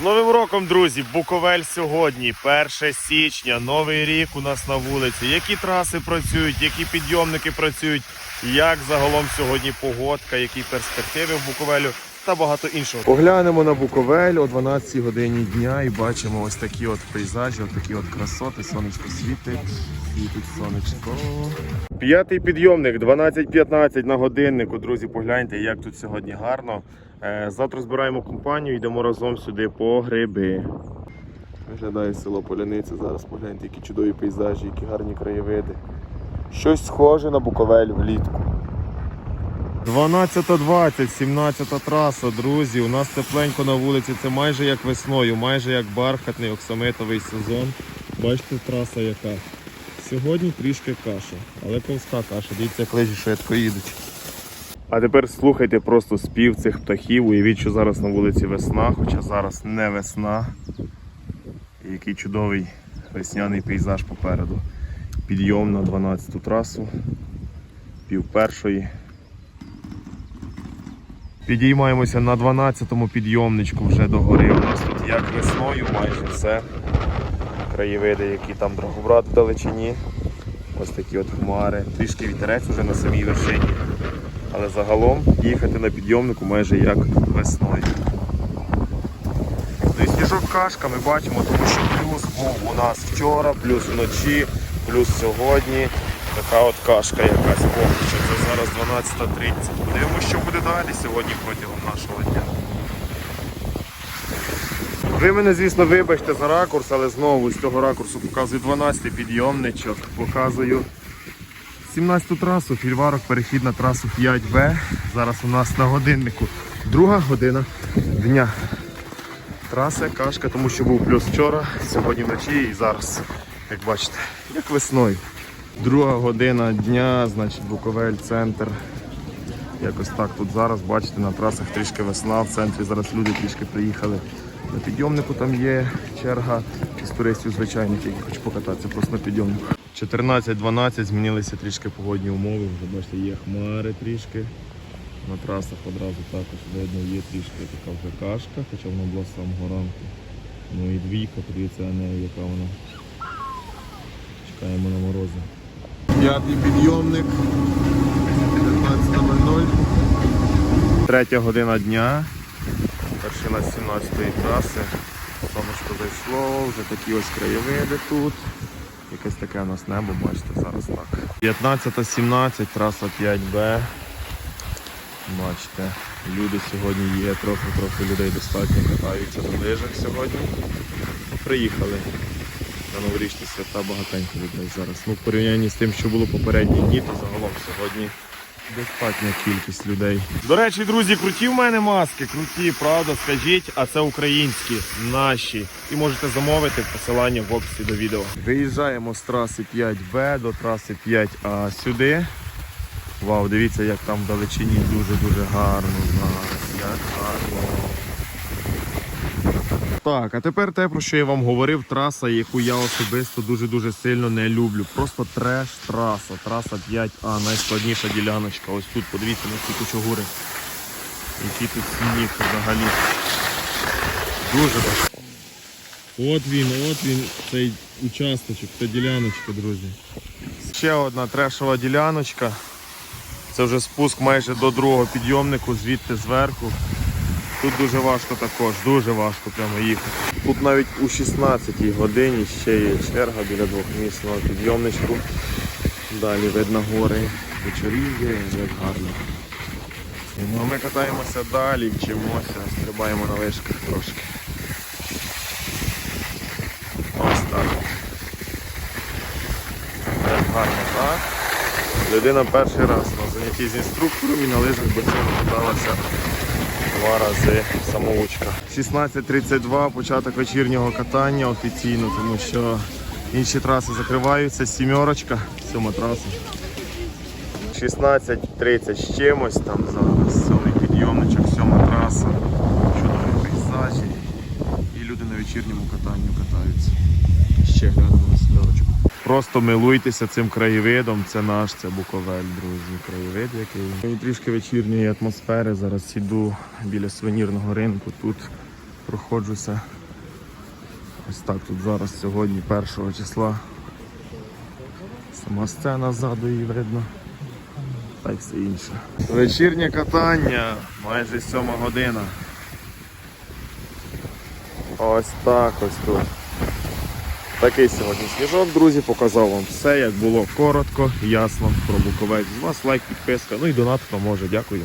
З Новим роком, друзі! Буковель сьогодні, 1 січня, новий рік у нас на вулиці. Які траси працюють, які підйомники працюють, як загалом сьогодні погодка, які перспективи в Буковелю та багато іншого. Поглянемо на Буковель о 12 годині дня і бачимо ось такі от пейзажі, от такі от красоти. Сонечко світить, світить сонечко. П'ятий підйомник, 12.15 на годиннику. Друзі, погляньте, як тут сьогодні гарно. Е, Завтра збираємо компанію, йдемо разом сюди по гриби. Виглядає село Поляниця. Зараз погляньте, які чудові пейзажі, які гарні краєвиди. Щось схоже на Буковель влітку. 12.20, 17 траса, друзі. У нас тепленько на вулиці. Це майже як весною, майже як бархатний оксамитовий сезон. Бачите, траса яка. Сьогодні трішки каша, але ковська каша. Дивіться, як лежі швидко їдуть. А тепер слухайте просто спів цих птахів. Уявіть, що зараз на вулиці весна, хоча зараз не весна. І який чудовий весняний пейзаж попереду. Підйом на 12-ту трасу, пів першої. Підіймаємося на 12-му підйомничку вже до гори. У нас тут як весною майже все. Краєвиди, які там Драгобрат в далечині. Ось такі от хмари. Трішки вітерець вже на самій вершині. Але загалом їхати на підйомнику майже як весною. Ну і сніжок кашка ми бачимо, тому що плюс був у нас вчора, плюс вночі, плюс сьогодні. Така от кашка якась що. Це зараз 12.30. Подивимося, що буде далі сьогодні протягом нашого дня. Ви мене, звісно, вибачте за ракурс, але знову з цього ракурсу показую 12 підйомничок, показую 17 трасу, фільварок, перехід на трасу 5Б. Зараз у нас на годиннику друга година дня. Траса кашка, тому що був плюс вчора, сьогодні вночі і зараз, як бачите, як весною. Друга година дня, значить Буковель, центр. Якось так тут зараз, бачите, на трасах трішки весна, в центрі зараз люди трішки приїхали. На підйомнику там є черга із туристів звичайних, які хочуть покататися просто на підйомнику. 14-12 змінилися трішки погодні умови, вже бачите, є хмари трішки. На трасах одразу також видно є трішки така вже кашка, хоча вона була з самого ранку. Ну і двійка, подивіться на неї, яка вона. Чекаємо на морози. П'ятий підйомник. 15.00. Третя година дня. Вершина 17-ї траси. Сонечко зайшло, вже такі ось краєвиди тут. Якесь таке у нас небо, бачите, зараз так. 15.17, траса 5Б. Бачите, люди сьогодні є, трохи-трохи людей достатньо катаються на лижах сьогодні. Приїхали на новорічні свята багатенько людей зараз. Ну, в порівнянні з тим, що було попередні дні, то загалом сьогодні достатня кількість людей. До речі, друзі, круті в мене маски, круті, правда, скажіть, а це українські, наші. І можете замовити посилання в описі до відео. Виїжджаємо з траси 5Б до траси 5А сюди. Вау, дивіться, як там в далечині дуже-дуже гарно. Як гарно. Так, а тепер те, про що я вам говорив, траса, яку я особисто дуже-дуже сильно не люблю. Просто треш траса. Траса 5А, найскладніша діляночка. Ось тут, подивіться на ці кучугури. Який тут сніг взагалі. Дуже важко. От він, от він, цей участочок, ця діляночка, друзі. Ще одна трешова діляночка. Це вже спуск майже до другого підйомнику, звідти зверху. Тут дуже важко також, дуже важко прямо їхати. Тут навіть у 16-й годині ще є черга біля двохмісного підйомничку. Далі видно гори, вечоріє, як гарно. Ну, ми катаємося далі, вчимося, стрибаємо на вишках трошки. Ось так. Як гарно, так? Людина перший раз на занятті з інструктором і на лижах до цього каталася два рази самоучка. 16.32 початок вечірнього катання офіційно, тому що інші траси закриваються. Сімерочка, сьома траса. 16.30 з чимось там зараз. Сьомий підйомничок, сьома траса. Чудові пейзажі. І люди на вечірньому катанню катаються. Ще глянемо на сімерочку. Просто милуйтеся цим краєвидом. Це наш, це Буковель, друзі. Краєвид який. Трішки вечірньої атмосфери. Зараз іду біля сувенірного ринку. Тут проходжуся. Ось так тут зараз сьогодні, 1 числа. Сама сцена ззаду її видно. Та й все інше. Вечірнє катання, майже 7 година. Ось так ось тут. Такий сьогодні сніжок, друзі, показав вам все, як було коротко, ясно про Буковець. З вас лайк, підписка, ну і донат, хто може. Дякую.